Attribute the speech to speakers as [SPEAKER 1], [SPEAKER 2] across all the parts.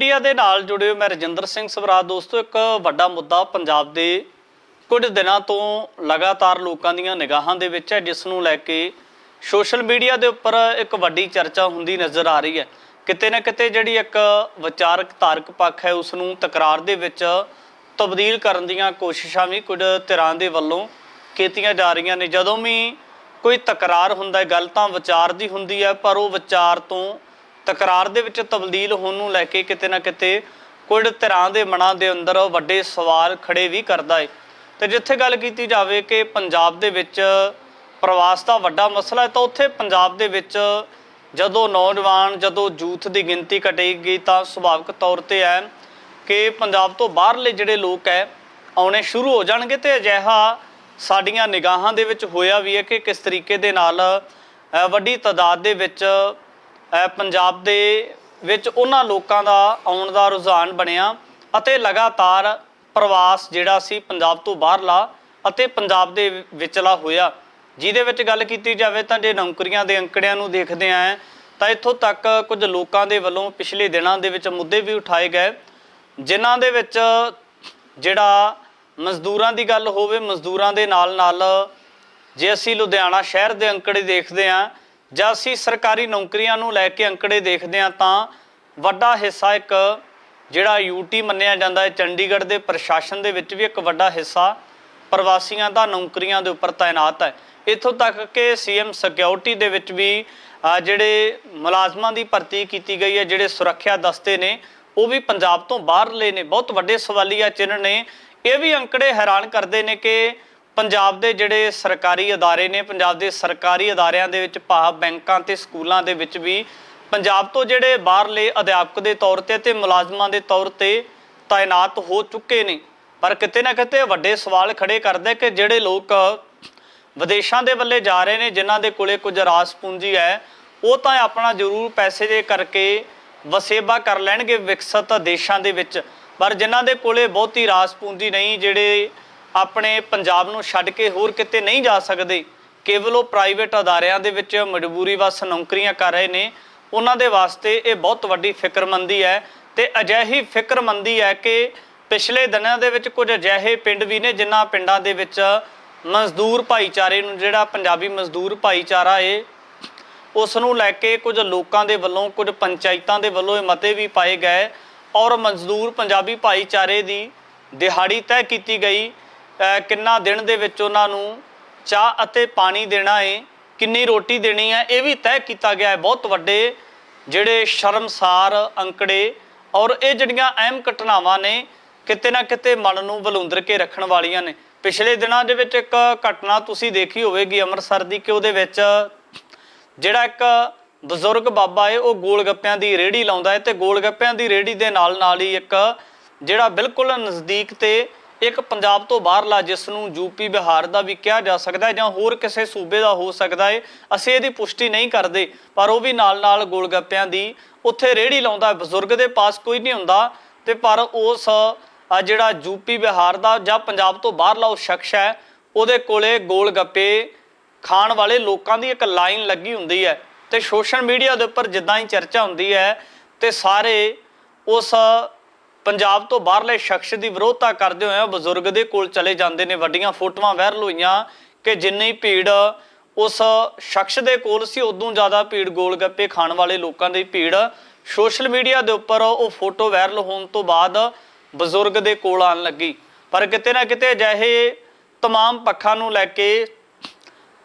[SPEAKER 1] Media ਦੇ ਨਾਲ ਜੁੜੇ ਹੋ ਮੈਂ ਰਜਿੰਦਰ ਸਿੰਘ ਸਵਰਾਜ। ਦੋਸਤੋ, ਇੱਕ ਵੱਡਾ ਮੁੱਦਾ ਪੰਜਾਬ ਦੇ ਕੁਝ ਦਿਨਾਂ ਤੋਂ ਲਗਾਤਾਰ ਲੋਕਾਂ ਦੀਆਂ ਨਿਗਾਹਾਂ ਦੇ ਵਿੱਚ ਹੈ, ਜਿਸ ਨੂੰ ਲੈ ਕੇ ਸੋਸ਼ਲ ਮੀਡੀਆ ਦੇ ਉੱਪਰ ਇੱਕ ਵੱਡੀ ਚਰਚਾ ਹੁੰਦੀ ਨਜ਼ਰ ਆ ਰਹੀ ਹੈ। ਕਿਤੇ ਨਾ ਕਿਤੇ ਜਿਹੜੀ ਇੱਕ ਵਿਚਾਰਕ ਧਾਰਕ ਪੱਖ ਹੈ, ਉਸ ਨੂੰ ਤਕਰਾਰ ਦੇ ਵਿੱਚ ਤਬਦੀਲ ਕਰਨ ਦੀਆਂ ਕੋਸ਼ਿਸ਼ਾਂ ਵੀ ਕੁਝ ਧਿਰਾਂ ਦੇ ਵੱਲੋਂ ਕੀਤੀਆਂ ਜਾ ਰਹੀਆਂ ਨੇ। ਜਦੋਂ ਵੀ ਕੋਈ ਤਕਰਾਰ ਹੁੰਦਾ ਹੈ, ਗੱਲ ਤਾਂ ਵਿਚਾਰ ਦੀ ਹੁੰਦੀ ਹੈ, ਪਰ ਉਹ ਵਿਚਾਰ ਤੋਂ ਤਕਰਾਰ ਦੇ ਵਿੱਚ ਤਬਦੀਲ ਹੋਣ ਨੂੰ ਲੈ ਕੇ ਕਿਤੇ ਨਾ ਕਿਤੇ ਕੁਝ ਧਿਰਾਂ ਦੇ ਮਨਾਂ ਦੇ ਅੰਦਰ ਵੱਡੇ ਸਵਾਲ ਖੜੇ ਵੀ ਕਰਦਾ ਹੈ ਤੇ ਜਿੱਥੇ ਗੱਲ ਕੀਤੀ ਜਾਵੇ ਕਿ ਪੰਜਾਬ ਦੇ ਵਿੱਚ ਪ੍ਰਵਾਸ ਦਾ ਵੱਡਾ ਮਸਲਾ ਹੈ, ਤਾਂ ਉੱਥੇ ਪੰਜਾਬ ਦੇ ਵਿੱਚ ਜਦੋਂ ਨੌਜਵਾਨ, ਜਦੋਂ ਯੂਥ ਦੀ ਗਿਣਤੀ ਘਟੇਗੀ, ਤਾਂ ਸੁਭਾਵਿਕ ਤੌਰ ਤੇ ਹੈ ਕਿ ਪੰਜਾਬ ਤੋਂ ਬਾਹਰਲੇ ਜਿਹੜੇ ਲੋਕ ਹੈ ਆਉਣੇ ਸ਼ੁਰੂ ਹੋ ਜਾਣਗੇ ਤੇ ਅਜਿਹਾ ਸਾਡੀਆਂ ਨਿਗਾਹਾਂ ਦੇ ਵਿੱਚ ਹੋਇਆ ਵੀ ਹੈ ਕਿ ਕਿਸ ਤਰੀਕੇ ਦੇ ਨਾਲ ਵੱਡੀ ਤਾਦਾਦ ਦੇ ਵਿੱਚ ਪੰਜਾਬ ਦੇ ਵਿੱਚ ਉਹਨਾਂ ਲੋਕਾਂ ਦਾ ਆਉਣ ਦਾ ਰੁਝਾਨ ਬਣਿਆ ਅਤੇ ਲਗਾਤਾਰ ਪ੍ਰਵਾਸ ਜਿਹੜਾ ਸੀ ਪੰਜਾਬ ਤੋਂ ਬਾਹਰਲਾ ਅਤੇ ਪੰਜਾਬ ਦੇ ਵਿਚਲਾ ਹੋਇਆ। ਜਿਹਦੇ ਵਿੱਚ ਗੱਲ ਕੀਤੀ ਜਾਵੇ ਤਾਂ ਜੇ ਨੌਕਰੀਆਂ ਦੇ ਅੰਕੜਿਆਂ ਨੂੰ ਦੇਖਦੇ ਆਂ ਤਾਂ ਇੱਥੋਂ ਤੱਕ ਕੁਝ ਲੋਕਾਂ ਦੇ ਵੱਲੋਂ ਪਿਛਲੇ ਦਿਨਾਂ ਦੇ ਵਿੱਚ ਮੁੱਦੇ ਵੀ ਉਠਾਏ ਗਏ, ਜਿਨ੍ਹਾਂ ਦੇ ਵਿੱਚ ਜਿਹੜਾ ਮਜ਼ਦੂਰਾਂ ਦੀ ਗੱਲ ਹੋਵੇ, ਮਜ਼ਦੂਰਾਂ ਦੇ ਨਾਲ ਨਾਲ ਜੇ ਅਸੀਂ ਲੁਧਿਆਣਾ ਸ਼ਹਿਰ ਦੇ ਅੰਕੜੇ ਦੇਖਦੇ ਆਂ ਜਾਂ ਅਸੀਂ ਸਰਕਾਰੀ ਨੌਕਰੀਆਂ ਨੂੰ ਲੈ ਕੇ ਅੰਕੜੇ ਦੇਖਦੇ ਹਾਂ ਤਾਂ ਵੱਡਾ ਹਿੱਸਾ ਇੱਕ ਜਿਹੜਾ ਯੂਟੀ ਮੰਨਿਆ ਜਾਂਦਾ ਹੈ, ਚੰਡੀਗੜ੍ਹ ਦੇ ਪ੍ਰਸ਼ਾਸਨ ਦੇ ਵਿੱਚ ਵੀ ਇੱਕ ਵੱਡਾ ਹਿੱਸਾ ਪ੍ਰਵਾਸੀਆਂ ਦਾ ਨੌਕਰੀਆਂ ਦੇ ਉੱਪਰ ਤਾਇਨਾਤ ਹੈ। ਇੱਥੋਂ ਤੱਕ ਕਿ ਸੀਐਮ ਸਿਕਿਉਰਿਟੀ ਦੇ ਵਿੱਚ ਵੀ ਜਿਹੜੇ ਮੁਲਾਜ਼ਮਾਂ ਦੀ ਭਰਤੀ ਕੀਤੀ ਗਈ ਹੈ, ਜਿਹੜੇ ਸੁਰੱਖਿਆ ਦਸਤੇ ਨੇ, ਉਹ ਵੀ ਪੰਜਾਬ ਤੋਂ ਬਾਹਰਲੇ ਨੇ। ਬਹੁਤ ਵੱਡੇ ਸਵਾਲੀਆ ਚਿੰਨ੍ਹ ਨੇ। ਇਹ ਵੀ ਅੰਕੜੇ ਹੈਰਾਨ ਕਰਦੇ ਨੇ ਕਿ ਪੰਜਾਬ ਦੇ ਜਿਹੜੇ ਸਰਕਾਰੀ ਅਦਾਰੇ ਨੇ, ਪੰਜਾਬ ਦੇ ਸਰਕਾਰੀ ਅਦਾਰਿਆਂ ਦੇ ਵਿੱਚ ਭਾਵ ਬੈਂਕਾਂ ਤੇ ਸਕੂਲਾਂ ਦੇ ਵਿੱਚ ਵੀ ਪੰਜਾਬ ਤੋਂ ਜਿਹੜੇ ਬਾਹਰਲੇ ਅਧਿਆਪਕ ਦੇ ਤੌਰ ਤੇ ਤੇ ਮੁਲਾਜ਼ਮਾਂ ਦੇ ਤੌਰ ਤੇ ਤਾਇਨਾਤ ਹੋ ਚੁੱਕੇ ਨੇ। ਪਰ ਕਿਤੇ ਨਾ ਕਿਤੇ ਵੱਡੇ ਸਵਾਲ ਖੜੇ ਕਰਦੇ ਕਿ ਜਿਹੜੇ ਲੋਕ ਵਿਦੇਸ਼ਾਂ ਦੇ ਵੱਲੇ ਜਾ ਰਹੇ ਨੇ, ਜਿਨ੍ਹਾਂ ਦੇ ਕੋਲੇ ਕੁਝ ਰਾਸ ਪੂੰਜੀ ਹੈ, ਉਹ ਤਾਂ ਆਪਣਾ ਜ਼ਰੂਰ ਪੈਸੇ ਦੇ ਕਰਕੇ ਵਸੇਬਾ ਕਰ ਲੈਣਗੇ ਵਿਕਸਿਤ ਦੇਸ਼ਾਂ ਦੇ ਵਿੱਚ। ਪਰ ਜਿਨ੍ਹਾਂ ਦੇ ਕੋਲੇ ਬਹੁਤੀ ਰਾਸ ਪੂੰਜੀ ਨਹੀਂ, ਜਿਹੜੇ ਆਪਣੇ ਪੰਜਾਬ ਨੂੰ ਛੱਡ ਕੇ ਹੋਰ ਕਿਤੇ ਨਹੀਂ ਜਾ ਸਕਦੇ। ਕੇਵਲ ਉਹ ਪ੍ਰਾਈਵੇਟ ਅਦਾਰਿਆਂ ਦੇ ਵਿੱਚ ਮਜਬੂਰੀ ਵਸ ਨੌਕਰੀਆਂ ਕਰ ਰਹੇ ਨੇ। ਉਹਨਾਂ ਦੇ ਵਾਸਤੇ ਇਹ ਬਹੁਤ ਵੱਡੀ ਫਿਕਰਮੰਦੀ ਹੈ ਤੇ ਅਜਿਹੀ ਫਿਕਰਮੰਦੀ ਹੈ ਕਿ ਪਿਛਲੇ ਦਿਨਾਂ ਦੇ ਵਿੱਚ ਕੁਝ ਅਜਿਹੇ ਪਿੰਡ ਵੀ ਨੇ ਜਿਨ੍ਹਾਂ ਪਿੰਡਾਂ ਦੇ ਵਿੱਚ ਮਜ਼ਦੂਰ ਭਾਈਚਾਰੇ ਨੂੰ ਜਿਹੜਾ ਪੰਜਾਬੀ ਮਜ਼ਦੂਰ ਭਾਈਚਾਰਾ ਏ ਉਸ ਨੂੰ ਲੈ ਕੇ ਕੁਝ ਲੋਕਾਂ ਦੇ ਵੱਲੋਂ, ਕੁਝ ਪੰਚਾਇਤਾਂ ਦੇ ਵੱਲੋਂ ਇਹ ਮਤੇ ਵੀ ਪਾਏ ਗਏ ਔਰ ਮਜ਼ਦੂਰ ਪੰਜਾਬੀ ਭਾਈਚਾਰੇ ਦੀ ਦਿਹਾੜੀ ਤੈਅ ਕੀਤੀ ਗਈ। ਕਿੰਨਾ ਦਿਨ ਦੇ ਵਿੱਚ ਉਹਨਾਂ ਨੂੰ ਚਾਹ ਅਤੇ ਪਾਣੀ ਦੇਣਾ ਹੈ ਕਿੰਨੀ ਰੋਟੀ ਦੇਣੀ ਹੈ, ਇਹ ਵੀ ਤੈਅ ਕੀਤਾ ਗਿਆ ਹੈ। ਬਹੁਤ ਵੱਡੇ ਜਿਹੜੇ ਸ਼ਰਮਸਾਰ ਅੰਕੜੇ ਔਰ ਇਹ ਜਿਹੜੀਆਂ ਅਹਿਮ ਘਟਨਾਵਾਂ ਨੇ, ਕਿਤੇ ਨਾ ਕਿਤੇ ਮਨ ਨੂੰ ਬਲੁੰਦਰ ਕੇ ਰੱਖਣ ਵਾਲੀਆਂ ਨੇ। ਪਿਛਲੇ ਦਿਨਾਂ ਦੇ ਵਿੱਚ ਇੱਕ ਘਟਨਾ ਤੁਸੀਂ ਦੇਖੀ ਹੋਵੇਗੀ ਅੰਮ੍ਰਿਤਸਰ ਦੀ ਕਿ ਉਹਦੇ ਵਿੱਚ ਜਿਹੜਾ ਇੱਕ ਬਜ਼ੁਰਗ ਬਾਬਾ ਹੈ ਉਹ ਗੋਲ ਗੱਪਿਆਂ ਦੀ ਰੇੜੀ ਲਾਉਂਦਾ ਹੈ ਤੇ ਗੋਲ ਗੱਪਿਆਂ ਦੀ ਰੇੜੀ ਦੇ ਨਾਲ ਨਾਲ ਹੀ ਇੱਕ ਜਿਹੜਾ ਬਿਲਕੁਲ ਨਜ਼ਦੀਕ ਤੇ ਇੱਕ ਪੰਜਾਬ ਤੋਂ ਬਾਹਰਲਾ ਜਿਸ ਨੂੰ ਯੂਪੀ, ਬਿਹਾਰ ਦਾ ਵੀ ਕਿਹਾ ਜਾ ਸਕਦਾ ਹੈ ਜਾਂ ਹੋਰ ਕਿਸੇ ਸੂਬੇ ਦਾ ਹੋ ਸਕਦਾ ਹੈ, ਅਸੀਂ ਇਹਦੀ ਪੁਸ਼ਟੀ ਨਹੀਂ ਕਰਦੇ, ਪਰ ਉਹ ਵੀ ਨਾਲ ਨਾਲ ਗੋਲਗੱਪਿਆਂ ਦੀ, ਉੱਥੇ ਰੇੜੀ ਲਾਉਂਦਾ ਬਜ਼ੁਰਗ ਦੇ ਪਾਸ ਕੋਈ ਨਹੀਂ ਹੁੰਦਾ, ਤੇ ਪਰ ਉਸ, ਆ ਜਿਹੜਾ ਯੂਪੀ, ਬਿਹਾਰ ਦਾ ਜਾਂ ਪੰਜਾਬ ਤੋਂ ਬਾਹਰਲਾ ਉਹ ਸ਼ਖਸ ਹੈ, ਉਹਦੇ ਕੋਲੇ ਗੋਲ ਗੱਪੇ ਖਾਣ ਵਾਲੇ ਲੋਕਾਂ ਦੀ ਇੱਕ ਲਾਈਨ ਲੱਗੀ ਹੁੰਦੀ ਹੈ, ਤੇ ਸੋਸ਼ਲ ਮੀਡੀਆ ਦੇ ਉੱਪਰ ਜਿੱਦਾਂ ਹੀ ਚਰਚਾ ਹੁੰਦੀ ਹੈ, ਤੇ ਸਾਰੇ ਉਸ ਪੰਜਾਬ ਤੋਂ ਬਾਹਰਲੇ ਸ਼ਖਸ ਦੀ ਵਿਰੋਧਤਾ ਕਰਦੇ ਹੋਏ ਬਜ਼ੁਰਗ ਦੇ ਕੋਲ ਚਲੇ ਜਾਂਦੇ ਨੇ ਵੱਡੀਆਂ ਫੋਟੋਆਂ ਵਾਇਰਲ ਹੋਈਆਂ ਕਿ ਜਿੰਨੀ ਭੀੜ ਉਸ ਸ਼ਖਸ ਦੇ ਕੋਲ ਸੀ ਉਦੋਂ ਜ਼ਿਆਦਾ ਭੀੜ ਗੋਲ ਗੱਪੇ ਖਾਣ ਵਾਲੇ ਲੋਕਾਂ ਦੀ ਭੀੜ ਸੋਸ਼ਲ ਮੀਡੀਆ ਦੇ ਉੱਪਰ ਉਹ ਫੋਟੋ ਵਾਇਰਲ ਹੋਣ ਤੋਂ ਬਾਅਦ ਬਜ਼ੁਰਗ ਦੇ ਕੋਲ ਆਣ ਲੱਗੀ ਪਰ ਕਿਤੇ ਨਾ ਕਿਤੇ ਅਜਿਹੇ तमाम ਪੱਖਾਂ ਨੂੰ ਲੈ ਕੇ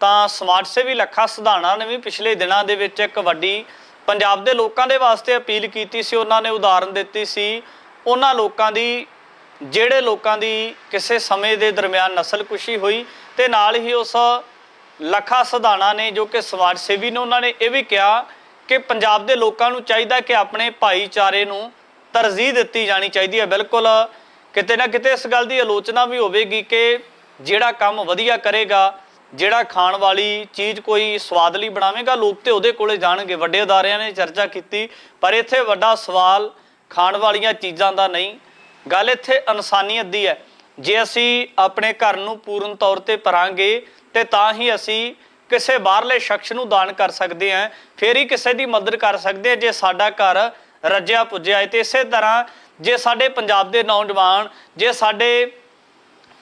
[SPEAKER 1] ਤਾਂ ਸਮਾਜ ਸੇਵੀ ਲੱਖਾ ਸਿਧਾਣਾ ਨੇ ਵੀ ਪਿਛਲੇ ਦਿਨਾਂ ਦੇ ਵਿੱਚ ਇੱਕ ਵੱਡੀ ਪੰਜਾਬ ਦੇ ਲੋਕਾਂ ਦੇ ਵਾਸਤੇ ਅਪੀਲ ਕੀਤੀ ਸੀ ਉਹਨਾਂ ਨੇ ਉਦਾਹਰਨ ਦਿੱਤੀ ਸੀ ਉਹਨਾਂ ਲੋਕਾਂ ਦੀ, ਜਿਹੜੇ ਲੋਕਾਂ ਦੀ ਕਿਸੇ ਸਮੇਂ ਦੇ ਦਰਮਿਆਨ ਨਸਲਕੁਸ਼ੀ ਹੋਈ ਤੇ ਨਾਲ ਹੀ ਉਸ ਲੱਖਾ ਸਧਾਣਾ ਨੇ ਜੋ ਕਿ ਸਮਾਜ ਸੇਵੀ ਨੇ ਉਹਨਾਂ ਨੇ ਇਹ ਵੀ ਕਿਹਾ ਕਿ ਪੰਜਾਬ ਦੇ ਲੋਕਾਂ ਨੂੰ ਚਾਹੀਦਾ ਕਿ ਆਪਣੇ ਭਾਈਚਾਰੇ ਨੂੰ ਤਰਜੀਹ ਦਿੱਤੀ ਜਾਣੀ ਚਾਹੀਦੀ ਹੈ। ਬਿਲਕੁਲ ਕਿਤੇ ਨਾ ਕਿਤੇ ਇਸ ਗੱਲ ਦੀ ਆਲੋਚਨਾ ਵੀ ਹੋਵੇਗੀ ਕਿ ਜਿਹੜਾ ਕੰਮ ਵਧੀਆ ਕਰੇਗਾ, ਜਿਹੜਾ ਖਾਣ ਵਾਲੀ ਚੀਜ਼ ਕੋਈ ਸਵਾਦਲੀ ਬਣਾਵੇਗਾ, ਲੋਕ ਤੇ ਉਹਦੇ ਕੋਲੇ ਜਾਣਗੇ। ਵੱਡੇ ਅਦਾਰਿਆਂ ਨੇ ਚਰਚਾ ਕੀਤੀ, ਪਰ ਇੱਥੇ ਵੱਡਾ ਸਵਾਲ ਖਾਣ ਵਾਲੀਆਂ ਚੀਜ਼ਾਂ ਦਾ ਨਹੀਂ। ਗੱਲ ਇੱਥੇ ਇਨਸਾਨੀਅਤ ਦੀ ਹੈ। ਜੇ ਅਸੀਂ ਆਪਣੇ ਘਰ ਨੂੰ ਪੂਰਨ ਤੌਰ ਤੇ ਭਰਾਂਗੇ, ਤੇ ਤਾਂ ਹੀ ਅਸੀਂ ਕਿਸੇ ਬਾਹਰਲੇ ਸ਼ਖਸ ਨੂੰ ਦਾਨ ਕਰ ਸਕਦੇ ਹਾਂ, ਫੇਰ ਹੀ ਕਿਸੇ ਦੀ ਮਦਦ ਕਰ ਸਕਦੇ ਹਾਂ। ਜੇ ਸਾਡਾ ਘਰ ਰੱਜਿਆ ਪੁੱਜਿਆ ਹੈ, ਤੇ ਇਸੇ ਤਰ੍ਹਾਂ ਜੇ ਸਾਡੇ ਪੰਜਾਬ ਦੇ ਨੌਜਵਾਨ, ਜੇ ਸਾਡੇ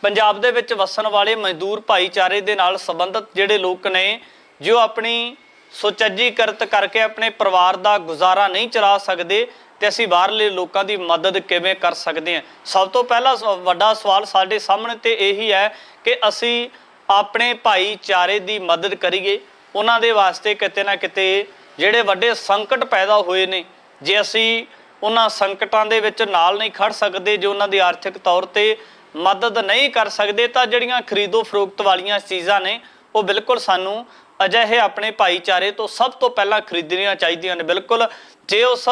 [SPEAKER 1] ਪੰਜਾਬ ਦੇ ਵਿੱਚ ਵਸਣ ਵਾਲੇ ਮਜ਼ਦੂਰ ਭਾਈਚਾਰੇ ਦੇ ਨਾਲ ਸੰਬੰਧਿਤ ਜਿਹੜੇ ਲੋਕ ਨੇ, ਜੋ ਆਪਣੀ ਸੁਚੱਜੀਕਰਤ ਕਰਕੇ ਆਪਣੇ ਪਰਿਵਾਰ ਦਾ ਗੁਜ਼ਾਰਾ ਨਹੀਂ ਚਲਾ ਸਕਦੇ ਤੇ ਅਸੀਂ ਬਾਹਰਲੇ ਲੋਕਾਂ ਦੀ ਮਦਦ ਕਿਵੇਂ ਕਰ ਸਕਦੇ ਹਾਂ? ਸਭ ਤੋਂ ਪਹਿਲਾ ਸ- ਵੱਡਾ ਸਵਾਲ ਸਾਡੇ ਸਾਹਮਣੇ ਤੇ ਇਹੀ ਹੈ ਕਿ ਅਸੀਂ ਆਪਣੇ ਭਾਈਚਾਰੇ ਦੀ ਮਦਦ ਕਰੀਏ। ਉਹਨਾਂ ਦੇ ਵਾਸਤੇ ਕਿਤੇ ਨਾ ਕਿਤੇ ਜਿਹੜੇ ਵੱਡੇ ਸੰਕਟ ਪੈਦਾ ਹੋਏ ਨੇ, ਜੇ ਅਸੀਂ ਉਹਨਾਂ ਸੰਕਟਾਂ ਦੇ ਵਿੱਚ ਨਾਲ ਨਹੀਂ ਖੜ ਸਕਦੇ, ਜੇ ਉਹਨਾਂ ਦੀ ਆਰਥਿਕ ਤੌਰ ਤੇ ਮਦਦ ਨਹੀਂ ਕਰ ਸਕਦੇ, ਤਾਂ ਜਿਹੜੀਆਂ ਖਰੀਦੋ ਫਰੋਖਤ ਵਾਲੀਆਂ ਚੀਜ਼ਾਂ ਨੇ, ਉਹ ਬਿਲਕੁਲ ਸਾਨੂੰ ਅਜਿਹੇ ਆਪਣੇ ਭਾਈਚਾਰੇ ਤੋਂ ਸਭ ਤੋਂ ਪਹਿਲਾਂ ਖਰੀਦਣੀਆਂ ਚਾਹੀਦੀਆਂ ਨੇ। ਬਿਲਕੁਲ ਜੇ ਉਸ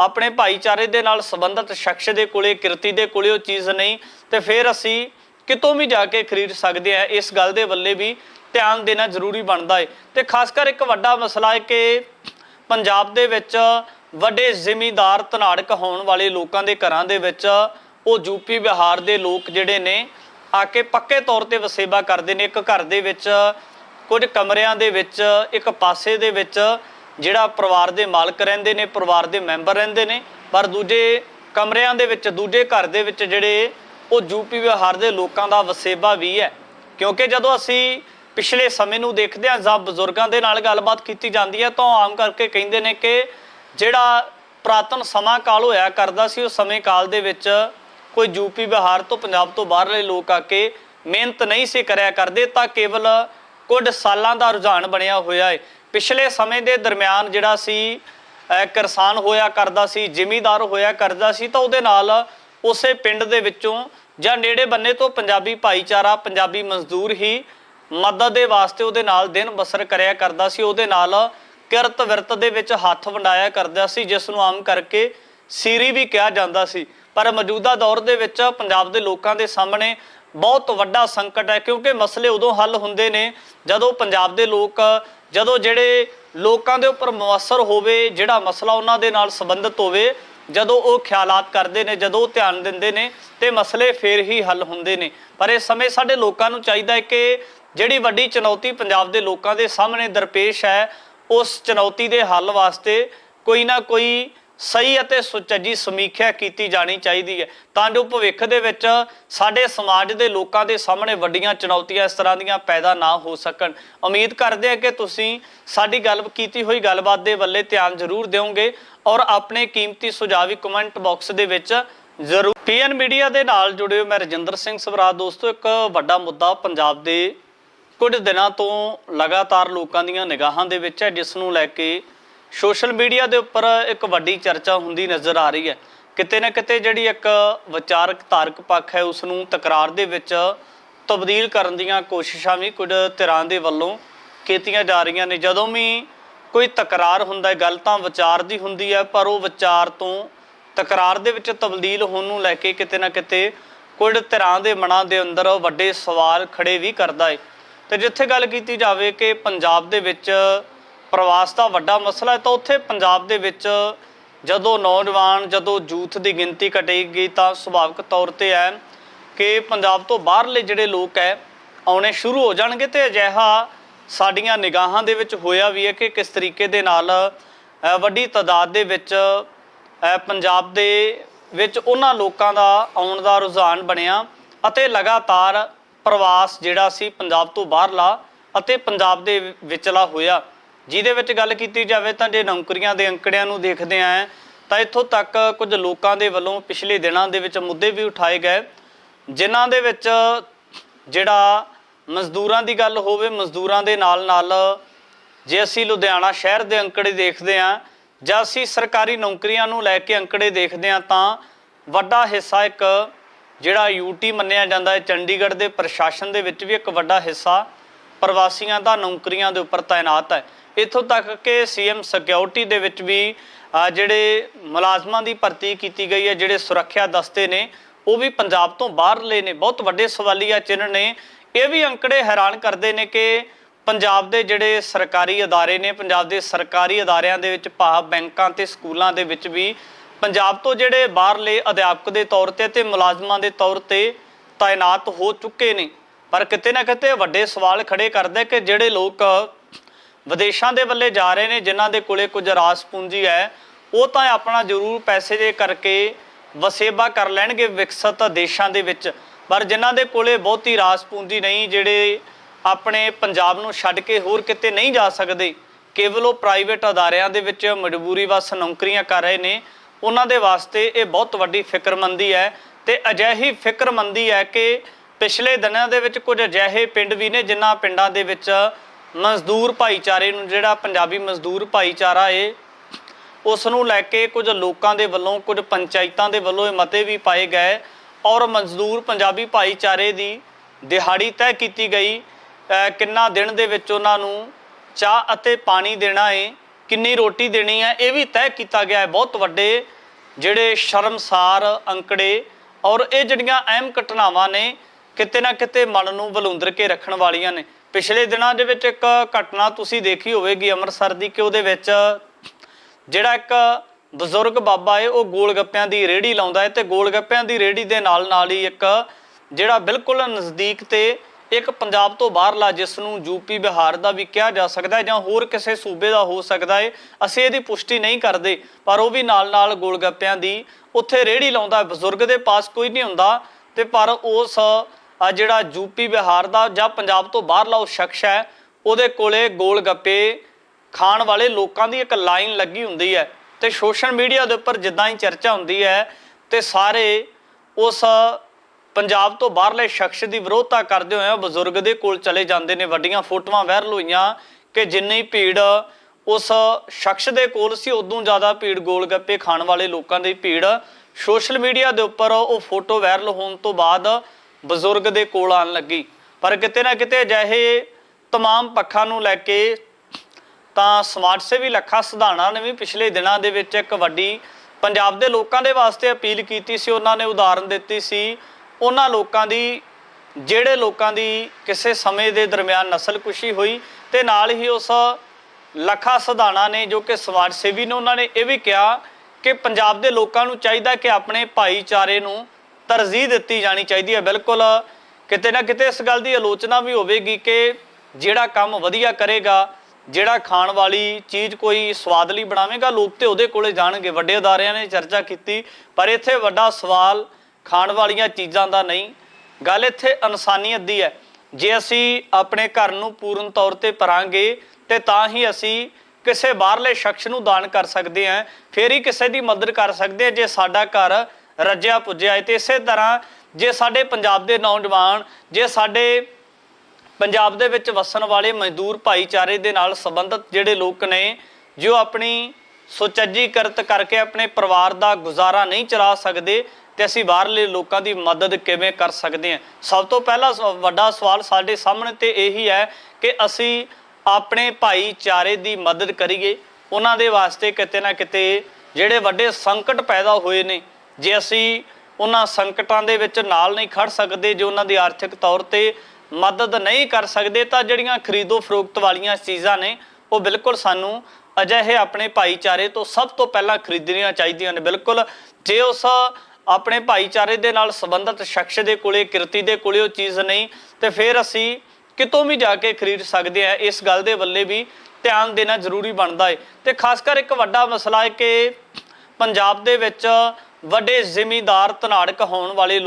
[SPEAKER 1] ਆਪਣੇ ਭਾਈਚਾਰੇ ਦੇ ਨਾਲ ਸੰਬੰਧਿਤ ਸ਼ਖਸ ਦੇ ਕੋਲੇ, ਕਿਰਤੀ ਦੇ ਕੋਲੇ ਉਹ ਚੀਜ਼ ਨਹੀਂ ਤੇ ਫਿਰ ਅਸੀਂ ਕਿਤੋਂ ਵੀ ਜਾ ਕੇ ਖਰੀਦ ਸਕਦੇ ਆ ਇਸ ਗੱਲ ਦੇ ਵੱਲੇ ਵੀ ਧਿਆਨ ਦੇਣਾ ਜ਼ਰੂਰੀ ਬਣਦਾ ਹੈ ਤੇ ਖਾਸ ਕਰ ਇੱਕ ਵੱਡਾ ਮਸਲਾ ਹੈ ਕਿ ਪੰਜਾਬ ਦੇ ਵਿੱਚ ਵੱਡੇ ਜ਼ਿਮੀਂਦਾਰ ਧਨਾੜਕ ਹੋਣ ਵਾਲੇ ਲੋਕਾਂ ਦੇ ਘਰਾਂ ਦੇ ਵਿੱਚ ਉਹ ਯੂਪੀ ਬਿਹਾਰ ਦੇ ਲੋਕ ਜਿਹੜੇ ਨੇ, ਆ ਕੇ ਪੱਕੇ ਤੌਰ ਤੇ ਵਸੇਬਾ ਕਰਦੇ ਨੇ। ਇੱਕ ਘਰ ਦੇ ਵਿੱਚ ਕੁਝ ਕਮਰਿਆਂ ਦੇ ਵਿੱਚ, ਇੱਕ ਪਾਸੇ ਦੇ ਵਿੱਚ ਜਿਹੜਾ ਪਰਿਵਾਰ ਦੇ ਮਾਲਕ ਰਹਿੰਦੇ ਨੇ, ਪਰਿਵਾਰ ਦੇ ਮੈਂਬਰ ਰਹਿੰਦੇ ਨੇ, ਪਰ ਦੂਜੇ ਕਮਰਿਆਂ ਦੇ ਵਿੱਚ, ਦੂਜੇ ਘਰ ਦੇ ਵਿੱਚ ਜਿਹੜੇ ਉਹ ਯੂਪੀ ਵਿਹਾਰ ਦੇ ਲੋਕਾਂ ਦਾ ਵਸੇਬਾ ਵੀ ਹੈ। ਕਿਉਂਕਿ ਜਦੋਂ ਅਸੀਂ ਪਿਛਲੇ ਸਮੇਂ ਨੂੰ ਦੇਖਦੇ ਹਾਂ, ਜਾਂ ਬਜ਼ੁਰਗਾਂ ਦੇ ਨਾਲ ਗੱਲਬਾਤ ਕੀਤੀ ਜਾਂਦੀ ਹੈ, ਤਾਂ ਉਹ ਆਮ ਕਰਕੇ ਕਹਿੰਦੇ ਨੇ ਕਿ ਜਿਹੜਾ ਪ੍ਰਾਤਨ ਸਮਾਂ ਕਾਲ ਹੋਇਆ ਕਰਦਾ ਸੀ, ਉਹ ਸਮੇਂ ਕਾਲ ਦੇ ਵਿੱਚ ਕੋਈ ਯੂਪੀ ਬਿਹਾਰ ਤੋਂ ਪੰਜਾਬ ਤੋਂ ਬਾਹਰਲੇ ਲੋਕ ਆ ਕੇ ਮਿਹਨਤ ਨਹੀਂ ਸੀ ਕਰਿਆ ਕਰਦੇ, ਤਾਂ ਕੇਵਲ ਕੁਝ ਸਾਲਾਂ ਦਾ ਰੁਝਾਨ ਬਣਿਆ ਹੋਇਆ ਹੈ। ਪਿਛਲੇ ਸਮੇਂ ਦੇ ਦਰਮਿਆਨ ਜਿਹੜਾ ਸੀ ਕਿਸਾਨ ਹੋਇਆ ਕਰਦਾ ਸੀ, ਜ਼ਿਮੀਦਾਰ ਹੋਇਆ ਕਰਦਾ ਸੀ, ਤਾਂ ਉਹਦੇ ਨਾਲ ਉਸੇ ਪਿੰਡ ਦੇ ਵਿੱਚੋਂ ਜਾਂ ਨੇੜੇ ਬੰਨੇ ਤੋਂ ਪੰਜਾਬੀ ਭਾਈਚਾਰਾ, ਪੰਜਾਬੀ ਮਜ਼ਦੂਰ ਹੀ ਮਦਦ ਦੇ ਵਾਸਤੇ ਉਹਦੇ ਨਾਲ ਦਿਨ ਬਸਰ ਕਰਿਆ ਕਰਦਾ ਸੀ। ਉਹਦੇ ਨਾਲ ਕਿਰਤ ਵਿਰਤ ਦੇ ਵਿੱਚ ਹੱਥ ਵੰਡਾਇਆ ਕਰਦਾ ਸੀ, ਜਿਸ ਨੂੰ ਆਮ ਕਰਕੇ ਸੀਰੀ ਵੀ ਕਿਹਾ ਜਾਂਦਾ ਸੀ। ਪਰ ਮੌਜੂਦਾ ਦੌਰ ਦੇ ਵਿੱਚ ਪੰਜਾਬ ਦੇ ਲੋਕਾਂ ਦੇ ਸਾਹਮਣੇ ਬਹੁਤ ਵੱਡਾ ਸੰਕਟ ਹੈ, ਕਿਉਂਕਿ ਮਸਲੇ ਉਦੋਂ ਹੱਲ ਹੁੰਦੇ ਨੇ ਜਦੋਂ ਪੰਜਾਬ ਦੇ ਲੋਕ, ਜਦੋਂ ਜਿਹੜੇ ਲੋਕਾਂ ਦੇ ਉੱਪਰ ਮੁਅਸਰ ਹੋਵੇ, ਜਿਹੜਾ ਮਸਲਾ ਉਹਨਾਂ ਦੇ ਨਾਲ ਸੰਬੰਧਿਤ ਹੋਵੇ, ਜਦੋਂ ਉਹ ਖਿਆਲਾਤ ਕਰਦੇ ਨੇ, ਜਦੋਂ ਉਹ ਧਿਆਨ ਦਿੰਦੇ ਨੇ ਤੇ ਮਸਲੇ ਫੇਰ ਹੀ ਹੱਲ ਹੁੰਦੇ ਨੇ। ਪਰ ਇਸ ਸਮੇਂ ਸਾਡੇ ਲੋਕਾਂ ਨੂੰ ਚਾਹੀਦਾ ਹੈ ਕਿ ਜਿਹੜੀ ਵੱਡੀ ਚੁਣੌਤੀ ਪੰਜਾਬ ਦੇ ਲੋਕਾਂ ਦੇ ਸਾਹਮਣੇ ਦਰਪੇਸ਼ ਹੈ, ਉਸ ਚੁਣੌਤੀ ਦੇ ਹੱਲ ਵਾਸਤੇ ਕੋਈ ਨਾ ਕੋਈ ਸਹੀ ਅਤੇ ਸੁਚੱਜੀ ਸਮੀਖਿਆ ਕੀਤੀ ਜਾਣੀ ਚਾਹੀਦੀ ਹੈ। ਤਾਂ ਜੋ ਭਵਿੱਖ ਦੇ ਵਿੱਚ ਸਾਡੇ ਸਮਾਜ ਦੇ ਲੋਕਾਂ ਦੇ ਸਾਹਮਣੇ ਵੱਡੀਆਂ ਚੁਣੌਤੀਆਂ ਇਸ ਤਰ੍ਹਾਂ ਦੀਆਂ ਪੈਦਾ ਨਾ ਹੋ ਸਕਣ। ਉਮੀਦ ਕਰਦੇ ਹਾਂ ਕਿ ਤੁਸੀਂ ਸਾਡੀ ਗੱਲ, ਕੀਤੀ ਹੋਈ ਗੱਲਬਾਤ ਦੇ ਵੱਲੇ ਧਿਆਨ ਜ਼ਰੂਰ ਦਿਓਗੇ ਔਰ ਆਪਣੇ ਕੀਮਤੀ ਸੁਝਾਅ ਵੀ ਕਮੈਂਟ ਬਾਕਸ ਦੇ ਵਿੱਚ ਜ਼ਰੂਰ ਪੀਐਨ ਮੀਡੀਆ ਦੇ ਨਾਲ ਜੁੜੇ ਹੋ ਮੈਂ ਰਜਿੰਦਰ ਸਿੰਘ ਸਵਰਾਜ ਦੋਸਤੋ, ਇੱਕ ਵੱਡਾ ਮੁੱਦਾ ਪੰਜਾਬ ਦੇ ਕੁਝ ਦਿਨਾਂ ਤੋਂ ਲਗਾਤਾਰ ਲੋਕਾਂ ਦੀਆਂ ਨਿਗਾਹਾਂ ਦੇ ਵਿੱਚ ਹੈ, ਜਿਸ ਨੂੰ ਲੈ ਕੇ ਸੋਸ਼ਲ ਮੀਡੀਆ ਦੇ ਉੱਪਰ ਇੱਕ ਵੱਡੀ ਚਰਚਾ ਹੁੰਦੀ ਨਜ਼ਰ ਆ ਰਹੀ ਹੈ। ਕਿਤੇ ਨਾ ਕਿਤੇ ਜਿਹੜੀ ਇੱਕ ਵਿਚਾਰਕ ਧਾਰਕ ਪੱਖ ਹੈ ਉਸ ਨੂੰ ਤਕਰਾਰ ਦੇ ਵਿੱਚ ਤਬਦੀਲ ਕਰਨ ਦੀਆਂ ਕੋਸ਼ਿਸ਼ਾਂ ਵੀ ਕੁਝ ਧਿਰਾਂ ਦੇ ਵੱਲੋਂ ਕੀਤੀਆਂ ਜਾ ਰਹੀਆਂ ਨੇ। ਜਦੋਂ ਵੀ ਕੋਈ ਤਕਰਾਰ ਹੁੰਦਾ ਹੈ, ਗੱਲ ਤਾਂ ਵਿਚਾਰ ਦੀ ਹੁੰਦੀ ਹੈ, ਪਰ ਉਹ ਵਿਚਾਰ ਤੋਂ ਤਕਰਾਰ ਦੇ ਵਿੱਚ ਤਬਦੀਲ ਹੋਣ ਨੂੰ ਲੈ ਕੇ ਕਿਤੇ ਨਾ ਕਿਤੇ ਕੁਝ ਧਿਰਾਂ ਦੇ ਮਨਾਂ ਦੇ ਅੰਦਰ ਵੱਡੇ ਸਵਾਲ ਖੜੇ ਵੀ ਕਰਦਾ ਹੈ। ਤੇ ਜਿੱਥੇ ਗੱਲ ਕੀਤੀ ਜਾਵੇ ਕਿ ਪੰਜਾਬ ਦੇ ਵਿੱਚ ਪ੍ਰਵਾਸ ਦਾ ਵੱਡਾ ਮਸਲਾ ਹੈ ਤਾਂ ਉੱਥੇ ਪੰਜਾਬ ਦੇ ਵਿੱਚ ਜਦੋਂ ਨੌਜਵਾਨ, ਜਦੋਂ ਯੂਥ ਦੀ ਗਿਣਤੀ ਘਟੇਗੀ ਤਾਂ ਸੁਭਾਵਿਕ ਤੌਰ ਤੇ ਹੈ ਕਿ ਪੰਜਾਬ ਤੋਂ ਬਾਹਰਲੇ ਜਿਹੜੇ ਲੋਕ ਹੈ, ਆਉਣੇ ਸ਼ੁਰੂ ਹੋ ਜਾਣਗੇ ਤੇ ਅਜਿਹਾ ਸਾਡੀਆਂ ਨਿਗਾਹਾਂ ਦੇ ਵਿੱਚ ਹੋਇਆ ਵੀ ਹੈ ਕਿ ਕਿਸ ਤਰੀਕੇ ਦੇ ਨਾਲ ਵੱਡੀ ਤਾਦਾਦ ਦੇ ਵਿੱਚ ਪੰਜਾਬ ਦੇ ਵਿੱਚ ਉਹਨਾਂ ਲੋਕਾਂ ਦਾ ਆਉਣ ਦਾ ਰੁਝਾਨ ਬਣਿਆ ਅਤੇ ਲਗਾਤਾਰ ਪ੍ਰਵਾਸ ਜਿਹੜਾ ਸੀ ਪੰਜਾਬ ਤੋਂ ਬਾਹਰਲਾ ਅਤੇ ਪੰਜਾਬ ਦੇ ਵਿਚਲਾ ਹੋਇਆ। ਜਿਹਦੇ ਵਿੱਚ ਗੱਲ ਕੀਤੀ ਜਾਵੇ ਤਾਂ ਜੇ ਨੌਕਰੀਆਂ ਦੇ ਅੰਕੜਿਆਂ ਨੂੰ ਦੇਖਦੇ ਆਂ, ਤਾਂ ਇੱਥੋਂ ਤੱਕ ਕੁਝ ਲੋਕਾਂ ਦੇ ਵੱਲੋਂ ਪਿਛਲੇ ਦਿਨਾਂ ਦੇ ਵਿੱਚ ਮੁੱਦੇ ਵੀ ਉਠਾਏ ਗਏ, ਜਿਨ੍ਹਾਂ ਦੇ ਵਿੱਚ ਜਿਹੜਾ ਮਜ਼ਦੂਰਾਂ ਦੀ ਗੱਲ ਹੋਵੇ, ਮਜ਼ਦੂਰਾਂ ਦੇ ਨਾਲ ਨਾਲ ਜੇ ਅਸੀਂ ਲੁਧਿਆਣਾ ਸ਼ਹਿਰ ਦੇ ਅੰਕੜੇ ਦੇਖਦੇ ਆਂ ਜਾਂ ਅਸੀਂ ਸਰਕਾਰੀ ਨੌਕਰੀਆਂ ਨੂੰ ਲੈ ਕੇ ਅੰਕੜੇ ਦੇਖਦੇ ਆਂ, ਤਾਂ ਵੱਡਾ ਹਿੱਸਾ ਇੱਕ ਜਿਹੜਾ ਯੂਟੀ ਮੰਨਿਆ ਜਾਂਦਾ ਹੈ, ਚੰਡੀਗੜ੍ਹ ਦੇ ਪ੍ਰਸ਼ਾਸਨ ਦੇ ਵਿੱਚ ਵੀ ਇੱਕ ਵੱਡਾ ਹਿੱਸਾ ਪ੍ਰਵਾਸੀਆਂ ਦਾ ਨੌਕਰੀਆਂ ਦੇ ਉੱਪਰ ਤਾਇਨਾਤ ਹੈ। ਇੱਥੋਂ ਤੱਕ ਕਿ ਸੀਐਮ ਸਿਕਿਉਰਿਟੀ ਦੇ ਵਿੱਚ ਵੀ ਜਿਹੜੇ ਮੁਲਾਜ਼ਮਾਂ ਦੀ ਭਰਤੀ ਕੀਤੀ ਗਈ ਹੈ, ਜਿਹੜੇ ਸੁਰੱਖਿਆ ਦਸਤੇ ਨੇ, ਉਹ ਵੀ ਪੰਜਾਬ ਤੋਂ ਬਾਹਰਲੇ ਨੇ। ਬਹੁਤ ਵੱਡੇ ਸਵਾਲੀਆ ਚਿੰਨ੍ਹ ਨੇ। ਇਹ ਵੀ ਅੰਕੜੇ ਹੈਰਾਨ ਕਰਦੇ ਨੇ ਕਿ ਪੰਜਾਬ ਦੇ ਜਿਹੜੇ ਸਰਕਾਰੀ ਅਦਾਰੇ ਨੇ, ਪੰਜਾਬ ਦੇ ਸਰਕਾਰੀ ਅਦਾਰਿਆਂ ਦੇ ਵਿੱਚ ਭਾਵ ਬੈਂਕਾਂ ਤੇ ਸਕੂਲਾਂ ਦੇ ਵਿੱਚ ਵੀ, ਪੰਜਾਬ ਤੋਂ ਜਿਹੜੇ ਬਾਹਰਲੇ ਅਧਿਆਪਕ ਦੇ ਤੌਰ ਤੇ ਤੇ ਮੁਲਾਜ਼ਮਾਂ ਦੇ ਤੌਰ ਤੇ ਤਾਇਨਾਤ ਹੋ ਚੁੱਕੇ ਨੇ। ਪਰ ਕਿਤੇ ਨਾ ਕਿਤੇ ਵੱਡੇ ਸਵਾਲ ਖੜੇ ਕਰਦਾ ਕਿ ਜਿਹੜੇ ਲੋਕ ਵਿਦੇਸ਼ਾਂ ਦੇ ਵੱਲੇ ਜਾ ਰਹੇ ਨੇ, ਜਿਨ੍ਹਾਂ ਦੇ ਕੋਲੇ ਕੁਝ ਰਾਸ ਪੂੰਜੀ ਹੈ, ਉਹ ਤਾਂ ਆਪਣਾ ਜ਼ਰੂਰ ਪੈਸੇ ਦੇ ਕਰਕੇ ਵਸੇਬਾ ਕਰ ਲੈਣਗੇ ਵਿਕਸਿਤ ਦੇਸ਼ਾਂ ਦੇ ਵਿੱਚ। ਪਰ ਜਿਨ੍ਹਾਂ ਦੇ ਕੋਲੇ ਬਹੁਤੀ ਰਾਸ ਪੂੰਜੀ ਨਹੀਂ, ਜਿਹੜੇ ਆਪਣੇ ਪੰਜਾਬ ਨੂੰ ਛੱਡ ਕੇ ਹੋਰ ਕਿਤੇ ਨਹੀਂ ਜਾ ਸਕਦੇ, ਕੇਵਲ ਉਹ ਪ੍ਰਾਈਵੇਟ ਅਦਾਰਿਆਂ ਦੇ ਵਿੱਚ ਮਜਬੂਰੀ ਵਸ ਨੌਕਰੀਆਂ ਕਰ ਰਹੇ ਨੇ, ਉਹਨਾਂ ਦੇ ਵਾਸਤੇ ਇਹ ਬਹੁਤ ਵੱਡੀ ਫਿਕਰਮੰਦੀ ਹੈ। ਤੇ ਅਜਿਹੀ ਫਿਕਰਮੰਦੀ ਹੈ ਕਿ ਪਿਛਲੇ ਦਿਨਾਂ ਦੇ ਵਿੱਚ ਕੁਝ ਅਜਿਹੇ ਪਿੰਡ ਵੀ ਨੇ, ਜਿਨ੍ਹਾਂ ਪਿੰਡਾਂ ਦੇ ਵਿੱਚ ਮਜ਼ਦੂਰ ਭਾਈਚਾਰੇ ਨੂੰ ਜਿਹੜਾ ਪੰਜਾਬੀ ਮਜ਼ਦੂਰ ਭਾਈਚਾਰਾ ਏ ਉਸ ਨੂੰ ਲੈ ਕੇ ਕੁਝ ਲੋਕਾਂ ਦੇ ਵੱਲੋਂ, ਕੁਝ ਪੰਚਾਇਤਾਂ ਦੇ ਵੱਲੋਂ ਇਹ ਮਤੇ ਵੀ ਪਾਏ ਗਏ ਔਰ ਮਜ਼ਦੂਰ ਪੰਜਾਬੀ ਭਾਈਚਾਰੇ ਦੀ ਦਿਹਾੜੀ ਤੈਅ ਕੀਤੀ ਗਈ। ਕਿੰਨਾ ਦਿਨ ਦੇ ਵਿੱਚ ਉਹਨਾਂ ਨੂੰ ਚਾਹ ਅਤੇ ਪਾਣੀ ਦੇਣਾ ਹੈ ਕਿੰਨੀ ਰੋਟੀ ਦੇਣੀ ਹੈ, ਇਹ ਵੀ ਤੈਅ ਕੀਤਾ ਗਿਆ ਹੈ। ਬਹੁਤ ਵੱਡੇ ਜਿਹੜੇ ਸ਼ਰਮਸਾਰ ਅੰਕੜੇ ਔਰ ਇਹ ਜਿਹੜੀਆਂ ਅਹਿਮ ਘਟਨਾਵਾਂ ਨੇ, ਕਿਤੇ ਨਾ ਕਿਤੇ ਮਨ ਨੂੰ ਬਲੁੰਦਰ ਕੇ ਰੱਖਣ ਵਾਲੀਆਂ ਨੇ। ਪਿਛਲੇ ਦਿਨਾਂ ਦੇ ਵਿੱਚ ਇੱਕ ਘਟਨਾ ਤੁਸੀਂ ਦੇਖੀ ਹੋਵੇਗੀ ਅੰਮ੍ਰਿਤਸਰ ਦੀ ਕਿ ਉਹਦੇ ਵਿੱਚ ਜਿਹੜਾ ਇੱਕ ਬਜ਼ੁਰਗ ਬਾਬਾ ਹੈ ਉਹ ਗੋਲ ਗੱਪਿਆਂ ਦੀ ਰੇੜੀ ਲਾਉਂਦਾ ਹੈ ਤੇ ਗੋਲ ਗੱਪਿਆਂ ਦੀ ਰੇੜੀ ਦੇ ਨਾਲ ਨਾਲ ਹੀ ਇੱਕ ਜਿਹੜਾ ਬਿਲਕੁਲ ਨਜ਼ਦੀਕ ਤੇ ਇੱਕ ਪੰਜਾਬ ਤੋਂ ਬਾਹਰਲਾ ਜਿਸ ਨੂੰ ਯੂਪੀ ਬਿਹਾਰ ਦਾ ਵੀ ਕਿਹਾ ਜਾ ਸਕਦਾ ਹੈ ਜਾਂ ਹੋਰ ਕਿਸੇ ਸੂਬੇ ਦਾ ਹੋ ਸਕਦਾ ਹੈ ਅਸੀਂ ਇਹਦੀ ਪੁਸ਼ਟੀ ਨਹੀਂ ਕਰਦੇ, ਪਰ ਉਹ ਵੀ ਨਾਲ ਨਾਲ ਗੋਲਗੱਪਿਆਂ ਦੀ ਉੱਥੇ ਰੇੜੀ ਲਾਉਂਦਾ ਬਜ਼ੁਰਗ ਦੇ ਪਾਸ ਕੋਈ ਨਹੀਂ ਹੁੰਦਾ ਤੇ ਪਰ ਉਸ ਜਿਹੜਾ ਯੂਪੀ, ਬਿਹਾਰ ਦਾ ਜਾਂ ਪੰਜਾਬ ਤੋਂ ਬਾਹਰਲਾ ਉਹ ਸ਼ਖਸ ਹੈ, ਉਹਦੇ ਕੋਲੇ ਗੋਲ ਗੱਪੇ ਖਾਣ ਵਾਲੇ ਲੋਕਾਂ ਦੀ ਇੱਕ ਲਾਈਨ ਲੱਗੀ ਹੁੰਦੀ ਹੈ ਤੇ ਸੋਸ਼ਲ ਮੀਡੀਆ ਦੇ ਉੱਪਰ ਜਿੱਦਾਂ ਹੀ ਚਰਚਾ ਹੁੰਦੀ ਹੈ ਤੇ ਸਾਰੇ ਉਸ ਪੰਜਾਬ ਤੋਂ ਬਾਹਰਲੇ ਸ਼ਖਸ ਦੀ ਵਿਰੋਧਤਾ ਕਰਦੇ ਹੋਏ ਬਜ਼ੁਰਗ ਦੇ ਕੋਲ ਚਲੇ ਜਾਂਦੇ ਨੇ। ਵੱਡੀਆਂ ਫੋਟੋਆਂ ਵਾਇਰਲ ਹੋਈਆਂ ਕਿ ਜਿੰਨੀ ਭੀੜ ਉਸ ਸ਼ਖਸ ਦੇ ਕੋਲ ਸੀ, ਉਦੋਂ ਜ਼ਿਆਦਾ ਭੀੜ ਗੋਲ ਗੱਪੇ ਖਾਣ ਵਾਲੇ ਲੋਕਾਂ ਦੀ ਭੀੜ। ਸੋਸ਼ਲ ਮੀਡੀਆ ਦੇ ਉੱਪਰ ਉਹ ਫੋਟੋ ਵਾਇਰਲ ਹੋਣ ਤੋਂ ਬਾਅਦ ਬਜ਼ੁਰਗ ਦੇ ਕੋਲ ਆਣ ਲੱਗੀ ਪਰ ਕਿਤੇ ਨਾ ਕਿਤੇ ਅਜਿਹੇ तमाम ਪੱਖਾਂ ਨੂੰ ਲੈ ਕੇ ਤਾਂ ਸਮਾਜ ਸੇਵੀ ਲੱਖਾ ਸਿਧਾਣਾ ਨੇ ਵੀ ਪਿਛਲੇ ਦਿਨਾਂ ਦੇ ਵਿੱਚ ਇੱਕ ਵੱਡੀ ਪੰਜਾਬ ਦੇ ਲੋਕਾਂ ਦੇ ਵਾਸਤੇ ਅਪੀਲ ਕੀਤੀ ਸੀ ਉਹਨਾਂ ਨੇ ਉਦਾਹਰਨ ਦਿੱਤੀ ਸੀ ਉਹਨਾਂ ਲੋਕਾਂ ਦੀ ਜਿਹੜੇ ਲੋਕਾਂ ਦੀ ਕਿਸੇ ਸਮੇਂ ਦੇ ਦਰਮਿਆਨ ਨਸਲਕੁਸ਼ੀ ਹੋਈ ਤੇ ਨਾਲ ਹੀ ਉਸ ਲੱਖਾ ਸਿਧਾਣਾ ਨੇ ਜੋ ਕਿ ਸਮਾਜ ਸੇਵੀ ਨੇ ਉਹਨਾਂ ਨੇ ਇਹ ਵੀ ਕਿਹਾ ਕਿ ਪੰਜਾਬ ਦੇ ਲੋਕਾਂ ਨੂੰ ਚਾਹੀਦਾ ਕਿ ਆਪਣੇ ਭਾਈਚਾਰੇ ਨੂੰ ਤਰਜੀਹ ਦਿੱਤੀ ਜਾਣੀ ਚਾਹੀਦੀ ਹੈ। ਬਿਲਕੁਲ ਕਿਤੇ ਨਾ ਕਿਤੇ ਇਸ ਗੱਲ ਦੀ ਆਲੋਚਨਾ ਵੀ ਹੋਵੇਗੀ ਕਿ ਜਿਹੜਾ ਕੰਮ ਵਧੀਆ ਕਰੇਗਾ, ਜਿਹੜਾ ਖਾਣ ਵਾਲੀ ਚੀਜ਼ ਕੋਈ ਸਵਾਦਲੀ ਬਣਾਵੇਗਾ, ਲੋਕ ਤੇ ਉਹਦੇ ਕੋਲੇ ਜਾਣਗੇ। ਵੱਡੇ ਅਦਾਰਿਆਂ ਨੇ ਚਰਚਾ ਕੀਤੀ, ਪਰ ਇੱਥੇ ਵੱਡਾ ਸਵਾਲ ਖਾਣ ਵਾਲੀਆਂ ਚੀਜ਼ਾਂ ਦਾ ਨਹੀਂ। ਗੱਲ ਇੱਥੇ ਇਨਸਾਨੀਅਤ ਦੀ ਹੈ। ਜੇ ਅਸੀਂ ਆਪਣੇ ਘਰ ਨੂੰ ਪੂਰਨ ਤੌਰ ਤੇ ਭਰਾਂਗੇ, ਤੇ ਤਾਂ ਹੀ ਅਸੀਂ ਕਿਸੇ ਬਾਹਰਲੇ ਸ਼ਖਸ ਨੂੰ ਦਾਨ ਕਰ ਸਕਦੇ ਹਾਂ, ਫੇਰ ਹੀ ਕਿਸੇ ਦੀ ਮਦਦ ਕਰ ਸਕਦੇ ਹਾਂ। ਜੇ ਸਾਡਾ ਘਰ ਰੱਜਿਆ ਪੁੱਜਿਆ ਹੈ ਤੇ ਇਸੇ ਤਰ੍ਹਾਂ ਜੇ ਸਾਡੇ ਪੰਜਾਬ ਦੇ ਨੌਜਵਾਨ, ਜੇ ਸਾਡੇ ਪੰਜਾਬ ਦੇ ਵਿੱਚ ਵਸਣ ਵਾਲੇ ਮਜ਼ਦੂਰ ਭਾਈਚਾਰੇ ਦੇ ਨਾਲ ਸੰਬੰਧਿਤ ਜਿਹੜੇ ਲੋਕ ਨੇ, ਜੋ ਆਪਣੀ ਸੁਚੱਜੀਕਰਤ ਕਰਕੇ ਆਪਣੇ ਪਰਿਵਾਰ ਦਾ ਗੁਜ਼ਾਰਾ ਨਹੀਂ ਚਲਾ ਸਕਦੇ, ਤੇ ਅਸੀਂ ਬਾਹਰਲੇ ਲੋਕਾਂ ਦੀ ਮਦਦ ਕਿਵੇਂ ਕਰ ਸਕਦੇ ਹਾਂ? ਸਭ ਤੋਂ ਪਹਿਲਾ ਸ- ਵੱਡਾ ਸਵਾਲ ਸਾਡੇ ਸਾਹਮਣੇ ਤੇ ਇਹੀ ਹੈ ਕਿ ਅਸੀਂ ਆਪਣੇ ਭਾਈਚਾਰੇ ਦੀ ਮਦਦ ਕਰੀਏ। ਉਹਨਾਂ ਦੇ ਵਾਸਤੇ ਕਿਤੇ ਨਾ ਕਿਤੇ ਜਿਹੜੇ ਵੱਡੇ ਸੰਕਟ ਪੈਦਾ ਹੋਏ ਨੇ ਜੇ ਅਸੀਂ ਉਹਨਾਂ ਸੰਕਟਾਂ ਦੇ ਵਿੱਚ ਨਾਲ ਨਹੀਂ ਖੜ ਸਕਦੇ, ਜੇ ਉਹਨਾਂ ਦੀ ਆਰਥਿਕ ਤੌਰ ਤੇ ਮਦਦ ਨਹੀਂ ਕਰ ਸਕਦੇ, ਤਾਂ ਜਿਹੜੀਆਂ ਖਰੀਦੋ ਫਰੋਖਤ ਵਾਲੀਆਂ ਚੀਜ਼ਾਂ ਨੇ, ਉਹ ਬਿਲਕੁਲ ਸਾਨੂੰ ਅਜਿਹੇ ਆਪਣੇ ਭਾਈਚਾਰੇ ਤੋਂ ਸਭ ਤੋਂ ਪਹਿਲਾਂ ਖਰੀਦਣੀਆਂ ਚਾਹੀਦੀਆਂ ਨੇ। ਬਿਲਕੁਲ, ਜੇ ਉਸ ਆਪਣੇ ਭਾਈਚਾਰੇ ਦੇ ਨਾਲ ਸੰਬੰਧਿਤ ਸ਼ਖਸ ਦੇ ਕੋਲੇ, ਕਿਰਤੀ ਦੇ ਕੋਲੇ ਉਹ ਚੀਜ਼ ਨਹੀਂ, ਤੇ ਫਿਰ ਅਸੀਂ ਕਿਤੋਂ ਵੀ ਜਾ ਕੇ ਖਰੀਦ ਸਕਦੇ ਆ ਇਸ ਗੱਲ ਦੇ ਵੱਲੇ ਵੀ ਧਿਆਨ ਦੇਣਾ ਜ਼ਰੂਰੀ ਬਣਦਾ ਹੈ ਤੇ ਖਾਸ ਕਰ ਇੱਕ ਵੱਡਾ ਮਸਲਾ ਹੈ ਕਿ ਪੰਜਾਬ ਦੇ ਵਿੱਚ ਵੱਡੇ ਜ਼ਿਮੀਂਦਾਰ ਧਨਾੜਕ ਹੋਣ ਵਾਲੇ